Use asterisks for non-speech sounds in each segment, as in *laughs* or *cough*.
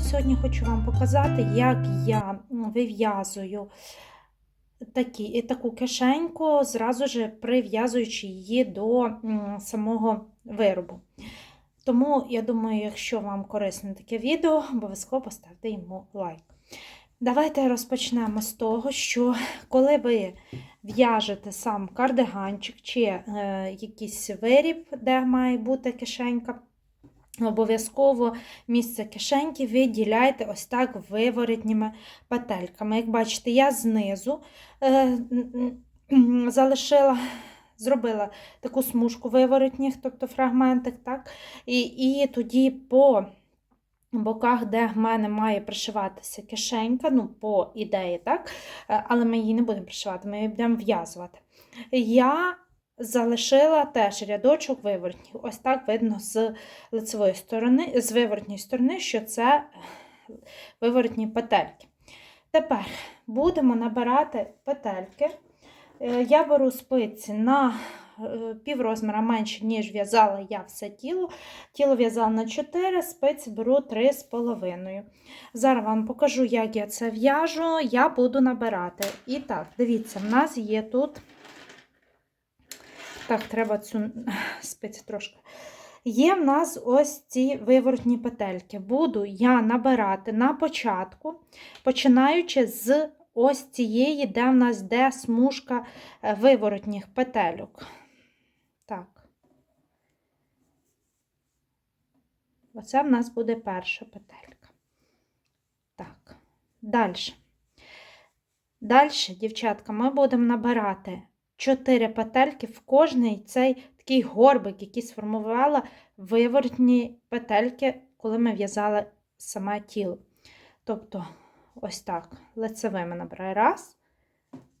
Сьогодні хочу вам показати, як я вив'язую такі, таку кишеньку, зразу ж прив'язуючи її до самого виробу. Тому, я думаю, якщо вам корисне таке відео, обов'язково поставте йому лайк. Давайте розпочнемо з того, що коли ви в'яжете сам кардиганчик чи е, якийсь виріб, де має бути кишенька, обов'язково місце кишеньки виділяйте ось так виворотніми петельками. Як бачите, я знизу е, залишила. Зробила таку смужку виворотніх, тобто фрагментик, так? І, і тоді по боках, де в мене має пришиватися кишенька, ну, по ідеї, так? Е, але ми її не будемо пришивати, ми її будемо в'язувати. Я залишила теж рядочок виворотніх. Ось так видно з лицевої сторони, з виворотньої сторони, що це виворотні петельки. Тепер будемо набирати петельки. Е, Я беру спиці на е, піврозміра менше, ніж в'язала я все тіло. Тіло в'язала на 4, спиці беру 3,5. Зараз вам покажу, як я це в'яжу, я буду набирати. І так, дивіться, в нас є тут. Так, треба цю *laughs* спиці трошки. Є в нас ось ці виворотні петельки. Буду я набирати на початку, починаючи з ось цієї, де в нас де смужка виворотніх петельок. Так. Оце в нас буде перша петелька. Так, далі. Далі, дівчатка, ми будемо набирати 4 петельки в кожний цей такий горбик, який сформувала виворотні петельки, коли ми в'язали саме тіло. Тобто, ось так, лицевими набираю. Раз,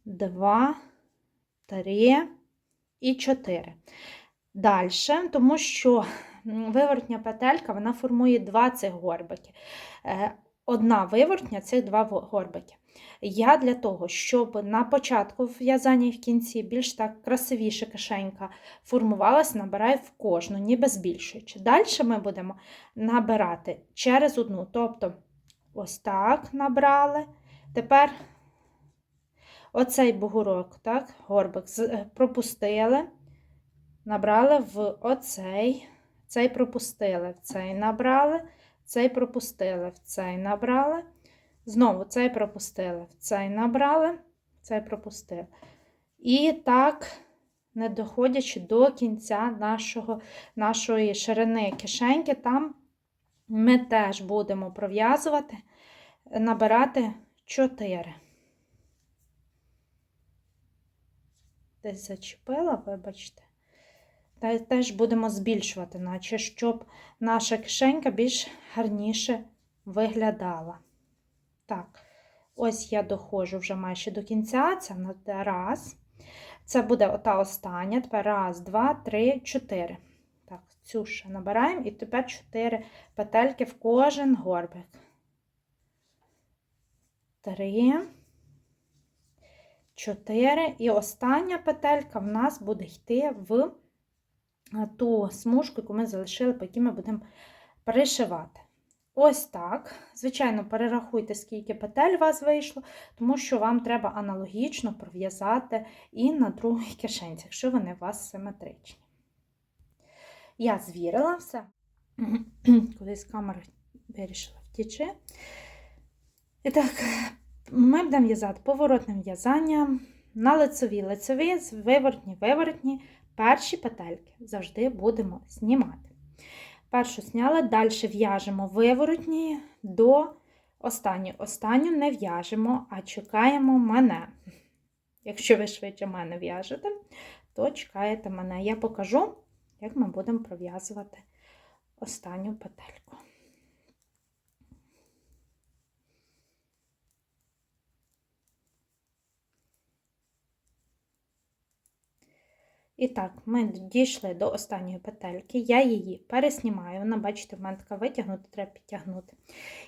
два, три і чотири. Далі, тому що виворотня петелька вона формує 20 горбиків. Одна виворотня цих два горбики. Я для того, щоб на початку в'язання і в кінці більш так красивіше кишенька формувалася, набираю в кожну, ніби збільшуючи. Далі ми будемо набирати через одну. Тобто, ось так набрали. Тепер оцей бугурок, так, горбик пропустили, набрали в оцей, цей пропустили, цей набрали, цей пропустили, в цей набрали. Знову цей пропустили, в цей набрали, цей пропустили. І так, не доходячи до кінця нашого, нашої ширини кишеньки, там ми теж будемо пров'язувати, набирати 4. Десь зачепила, вибачте. Та теж будемо збільшувати, наче щоб наша кишенька більш гарніше виглядала. Так, ось я доходжу вже майже до кінця. Це на раз. Це буде ота остання. Тепер раз, два, три, чотири. Так, цю ще набираємо, і тепер чотири петельки в кожен горбик. Три, чотири. І остання петелька в нас буде йти в ту смужку, яку ми залишили, по якій ми будемо пришивати. Ось так. Звичайно, перерахуйте, скільки петель у вас вийшло, тому що вам треба аналогічно пров'язати і на другій кишенці, якщо вони у вас симетричні. Я звірила все, *clears throat* кудись камера вирішила втічи. І так, ми будемо в'язати поворотним в'язанням на лицеві лицеві, виворотні, виворотні, перші петельки завжди будемо знімати. Першу сняла, далі в'яжемо виворотні до останньої. Останню не в'яжемо, а чекаємо мене. Якщо ви швидше мене в'яжете, то чекаєте мене. Я покажу, як ми будемо пров'язувати останню петельку. І так, ми дійшли до останньої петельки, я її переснімаю, вона, бачите, в мене така витягнута, треба підтягнути.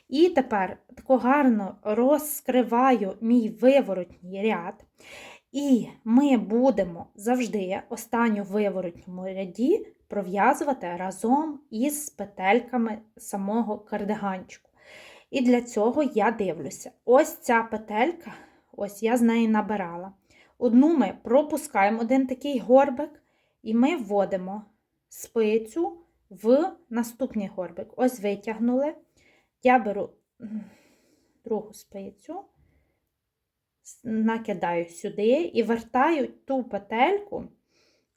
І тепер тако гарно розкриваю мій виворотній ряд. І ми будемо завжди останню виворотньому ряді пров'язувати разом із петельками самого кардиганчику. І для цього я дивлюся. Ось ця петелька, ось я з неї набирала. Одну ми пропускаємо один такий горбик, і ми вводимо спицю в наступний горбик. Ось витягнули. Я беру другу спицю, накидаю сюди і вертаю ту петельку,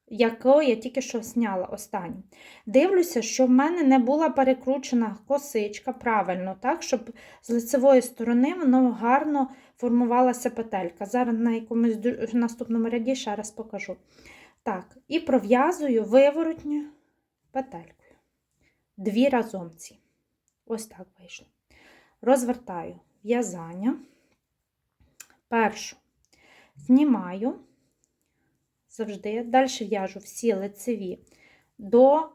яку я тільки що зняла останню. Дивлюся, що в мене не була перекручена косичка правильно, так, щоб з лицевої сторони воно гарно формувалася петелька. Зараз на якомусь наступному ряді ще раз покажу. Так, і пров'язую виворотню петелькою. Дві разом ці. Ось так вийшло. Розвертаю в'язання. Першу знімаю завжди. Далі в'яжу всі лицеві до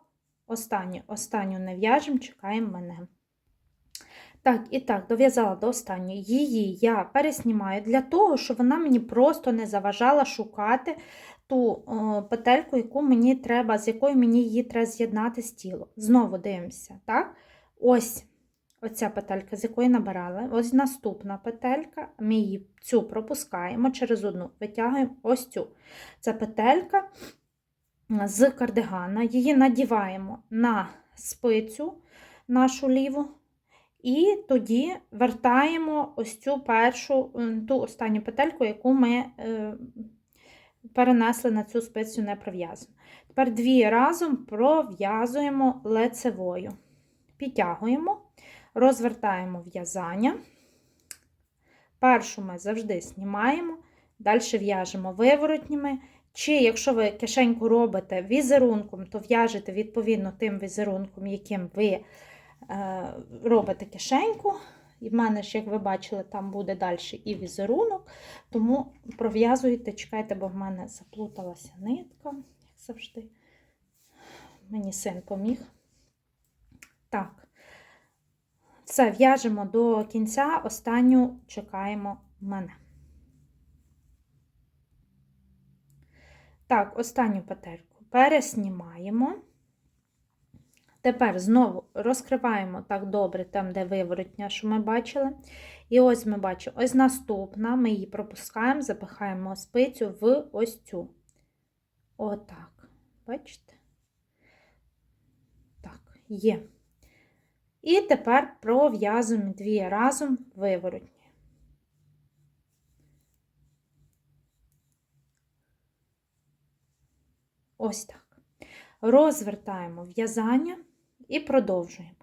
останньої. Останню не в'яжемо, чекаємо мене. Так, і так, дов'язала до останньої. Її я переснімаю для того, щоб вона мені просто не заважала шукати ту о, петельку, яку мені треба, з якою мені її треба з'єднати з тілом. Знову дивимося, так? Ось оця петелька, з якої набирали. Ось наступна петелька, ми її цю пропускаємо через одну, витягуємо ось цю. Це петелька з кардигана. Її надіваємо на спицю нашу ліву. І тоді вертаємо ось цю першу, е, ту останню петельку, яку ми е, перенесли на цю спицю не пров'язану. Тепер дві разом пров'язуємо лицевою. Підтягуємо, розвертаємо в'язання. Першу ми завжди знімаємо, далі в'яжемо виворотніми. Чи якщо ви кишеньку робите візерунком, то в'яжете відповідно тим візерунком, яким ви робите кишеньку. І в мене ж, як ви бачили, там буде далі і візерунок. Тому пров'язуйте, чекайте, бо в мене заплуталася нитка, як завжди. Мені син поміг. Так, все, в'яжемо до кінця, останню чекаємо мене. Так, останню петельку переснімаємо. Тепер знову розкриваємо так добре, там, де виворотня, що ми бачили. І ось ми бачимо, ось наступна, ми її пропускаємо, запихаємо спицю в ось цю. Отак. Бачите? Так, є. І тепер пров'язуємо дві разом виворотні. Ось так. Розвертаємо в'язання і продовжуємо.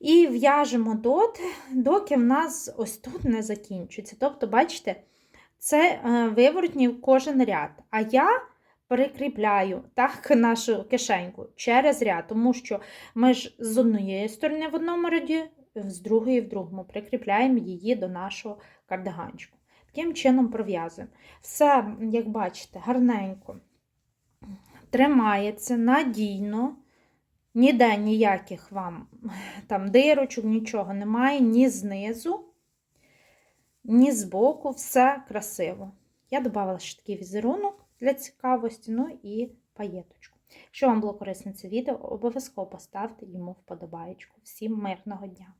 І в'яжемо доти, доки в нас ось тут не закінчується. Тобто, бачите, це е, виворотні кожен ряд. А я прикріпляю так, *laughs* нашу кишеньку через ряд, тому що ми ж з однієї сторони в одному ряді, з другої в другому прикріпляємо її до нашого кардиганчику. Таким чином пров'язуємо. Все, як бачите, гарненько тримається надійно, ніде ніяких вам там дирочок, нічого немає, ні знизу, ні збоку, все красиво. Я додавала ще такий візерунок для цікавості, ну і паєточку. Якщо вам було корисне це відео, обов'язково поставте йому вподобаєчку. Всім мирного дня!